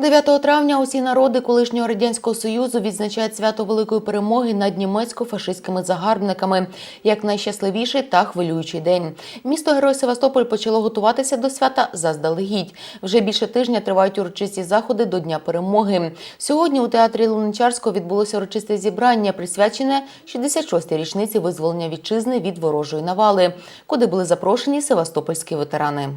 9 травня усі народи колишнього радянського союзу відзначають свято великої перемоги над німецько-фашистськими загарбниками як найщасливіший та хвилюючий день. Місто Герой Севастополь почало готуватися до свята заздалегідь. Вже більше тижня тривають урочисті заходи до Дня перемоги. Сьогодні у театрі Луничарського відбулося урочисте зібрання, присвячене 66-й річниці визволення вітчизни від ворожої навали, куди були запрошені севастопольські ветерани.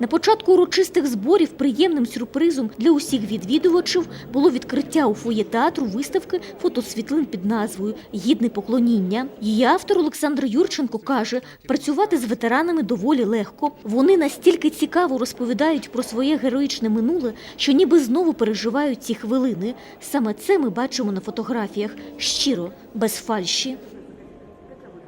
На початку урочистих зборів приємним сюрпризом для усіх відвідувачів було відкриття у фоє театру виставки фотосвітлин під назвою Гідне поклоніння. Її автор Олександр Юрченко каже, працювати з ветеранами доволі легко. Вони настільки цікаво розповідають про своє героїчне минуле, що ніби знову переживають ці хвилини. Саме це ми бачимо на фотографіях щиро, без фальші.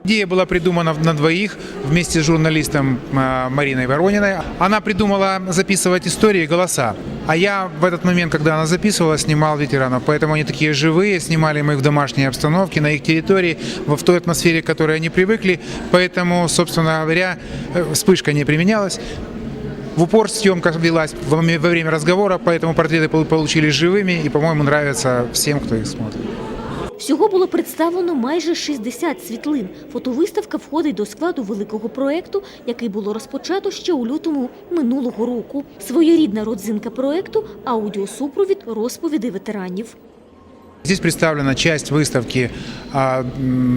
Идея была придумана на двоих вместе с журналистом а, Мариной Ворониной. Она придумала записывать истории, голоса. А я в этот момент, когда она записывала, снимал ветеранов. Поэтому они такие живые, снимали мы их в домашней обстановке, на их территории, в той атмосфере, к которой они привыкли. Поэтому, собственно говоря, э, вспышка не применялась. В упор съемка велась во время разговора, поэтому портреты пол- получились живыми и, по-моему, нравятся всем, кто их смотрит. Всього було представлено майже 60 світлин. Фотовиставка входить до складу великого проекту, який було розпочато ще у лютому минулого року. Своєрідна родзинка проекту – аудіосупровід розповіді ветеранів. Здесь представлена часть выставки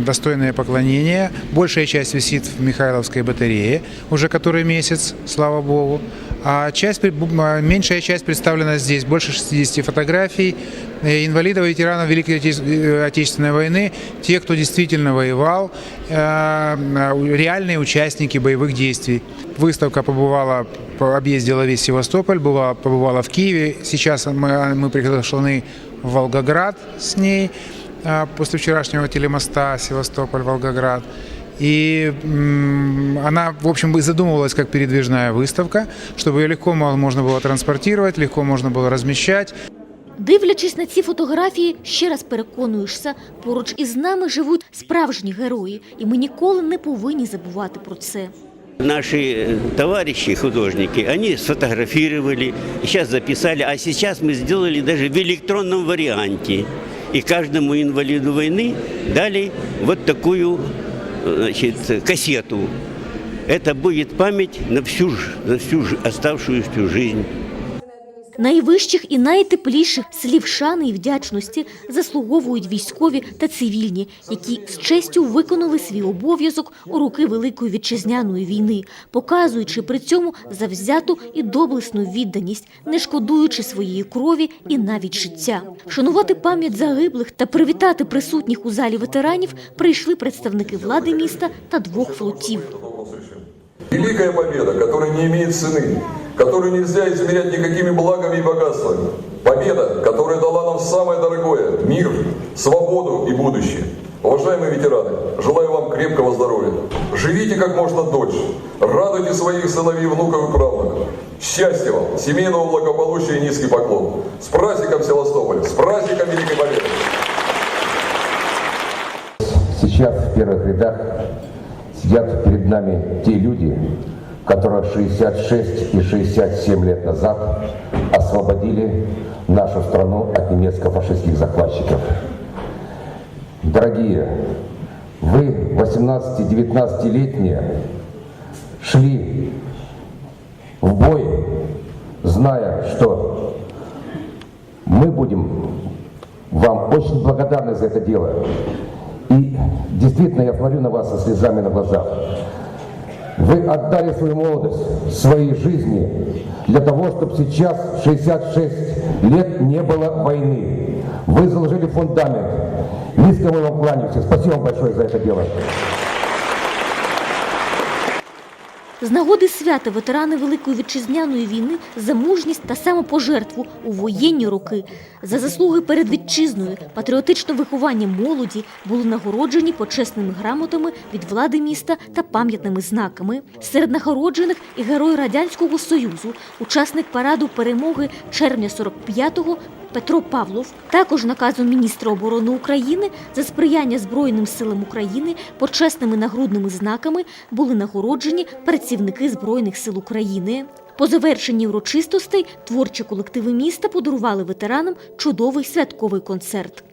«Достойное поклонение». Большая часть висит в Михайловской батарее, уже который месяц, слава богу. А часть, а, меньшая часть представлена здесь. Больше 60 фотографий э, инвалидов и ветеранов Великой э, Отечественной войны, те, кто действительно воевал, э, э, реальные участники боевых действий. Выставка побывала, по- объездила весь Севастополь, была, побывала в Киеве. Сейчас мы, мы приглашены в Волгоград с ней а, после вчерашнего телемоста Севастополь-Волгоград. И м, она, в общем, и задумывалась как передвижная выставка, чтобы ее легко мо- можно было транспортировать, легко можно было размещать. Дивлячись на ці фотографії, ще раз переконуєшся, поруч із нами живуть справжні герої, і ми ніколи не повинні забувати про це. Наши э, товарищи художники, они сфотографировали, сейчас записали, а сейчас мы сделали даже в электронном варианте. И каждому инвалиду войны дали вот такую э, значит, кассету. Это будет память на всю, на всю оставшуюся жизнь. Найвищих і найтепліших слів шани і вдячності заслуговують військові та цивільні, які з честю виконали свій обов'язок у роки Великої вітчизняної війни, показуючи при цьому завзяту і доблесну відданість, не шкодуючи своєї крові і навіть життя. Вшанувати пам'ять загиблих та привітати присутніх у залі ветеранів прийшли представники влади міста та двох флотів. Великая победа, которая не имеет цены, которую нельзя измерять никакими благами и богатствами. Победа, которая дала нам самое дорогое – мир, свободу и будущее. Уважаемые ветераны, желаю вам крепкого здоровья. Живите как можно дольше. Радуйте своих сыновей, внуков и правнуков. Счастья вам, семейного благополучия и низкий поклон. С праздником Севастополь, с праздником Великой Победы! Сейчас в первых рядах сидят перед нами те люди, которые 66 и 67 лет назад освободили нашу страну от немецко-фашистских захватчиков. Дорогие, вы, 18-19-летние, шли в бой, зная, что мы будем вам очень благодарны за это дело. И действительно, я смотрю на вас со слезами на глазах. Вы отдали свою молодость, свои жизни для того, чтобы сейчас, в 66 лет, не было войны. Вы заложили фундамент. Низко мы вам кланяемся. Спасибо вам большое за это дело. З нагоди свята ветерани Великої вітчизняної війни за мужність та самопожертву у воєнні роки, за заслуги перед вітчизною, патріотичне виховання молоді були нагороджені почесними грамотами від влади міста та пам'ятними знаками. Серед нагороджених і герой Радянського Союзу, учасник параду перемоги червня 45-го Петро Павлов. Також наказом міністра оборони України за сприяння Збройним силам України почесними нагрудними знаками були нагороджені працівники Збройних сил України. По завершенні урочистостей творчі колективи міста подарували ветеранам чудовий святковий концерт.